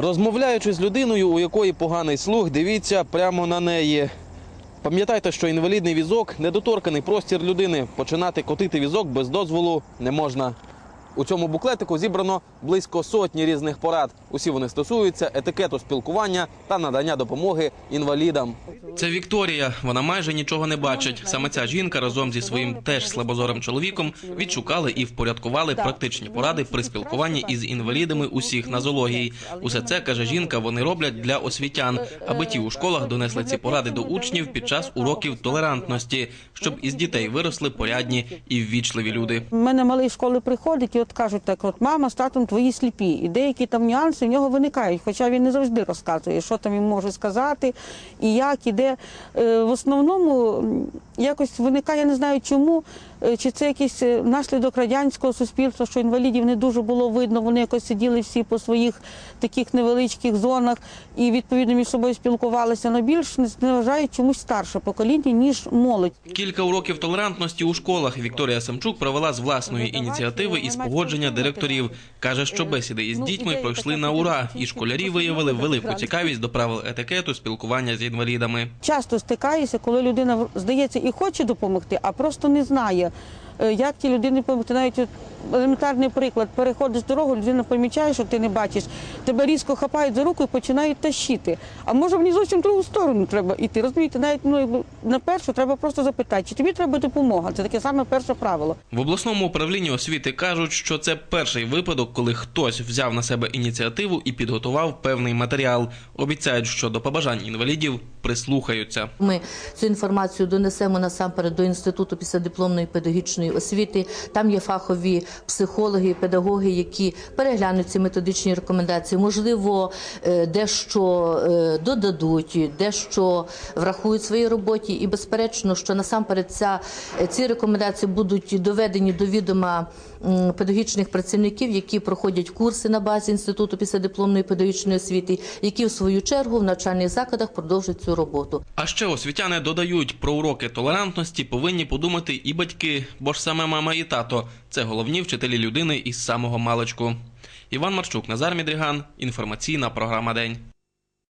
Розмовляючи з людиною, у якої поганий слух, дивіться прямо на неї. Пам'ятайте, що інвалідний візок недоторканий простір людини. Починати котити візок без дозволу не можна. У цьому буклетику зібрано близько сотні різних порад. Усі вони стосуються етикету спілкування та надання допомоги інвалідам. Це Вікторія. Вона майже нічого не бачить. Саме ця жінка разом зі своїм теж слабозорим чоловіком відшукали і впорядкували практичні поради при спілкуванні із інвалідами усіх нозологій. Усе це каже жінка. Вони роблять для освітян, аби ті у школах донесли ці поради до учнів під час уроків толерантності, щоб із дітей виросли порядні і ввічливі люди. У мене малий школи приходить і от кажуть так: от мама з татом твої сліпі. І деякі там нюанси в нього виникають, хоча він не завжди розказує, що там він може сказати, і як, і де. Е, В основному якось виникає, я не знаю чому, чи це якийсь е, наслідок радянського суспільства, що інвалідів не дуже було видно. Вони якось сиділи всі по своїх таких невеличких зонах і відповідно між собою спілкувалися. але більш не зневажають чомусь старше покоління, ніж молодь. Кілька уроків толерантності у школах Вікторія Семчук провела з власної ініціативи із погодження директорів. каже, що бесіди із дітьми пройшли на ура, і школярі виявили велику цікавість до правил етикету спілкування з інвалідами. Часто стикаюся, коли людина здається і хоче допомогти, а просто не знає, е, як ті людині допомогти. Навіть елементарний приклад, переходиш дорогу, людина помічає, що ти не бачиш, тебе різко хапають за руку і починають тащити. А може мені зовсім в другу сторону треба йти. Розумієте, навіть ну, на першу треба просто запитати, чи тобі треба допомога. Це таке саме перше правило. В обласному управлінні освіти кажуть, що це перший випадок, коли хтось взяв на себе ініціативу і підготував певний матеріал. Обіцяють, що до побажань інвалідів прислухаються. Ми цю інформацію донесемо насамперед до інституту післядипломної педагогічної освіти. Там є фахові психологи, педагоги, які переглянуть ці методичні рекомендації. Можливо, е, дещо е, додадуть, дещо врахують в своїй роботі. І безперечно, що насамперед ця ці рекомендації будуть доведені до відома педагогічних працівників, які проходять курси на базі інституту післядипломної педагогічної освіти, які в свою чергу в навчальних закладах продовжать цю роботу. А ще освітяни додають, про уроки толерантності повинні подумати і батьки, бо ж саме мама і тато це головні вчителі людини із самого маличку. Іван Марчук, Назар Мідріган. Інформаційна програма День.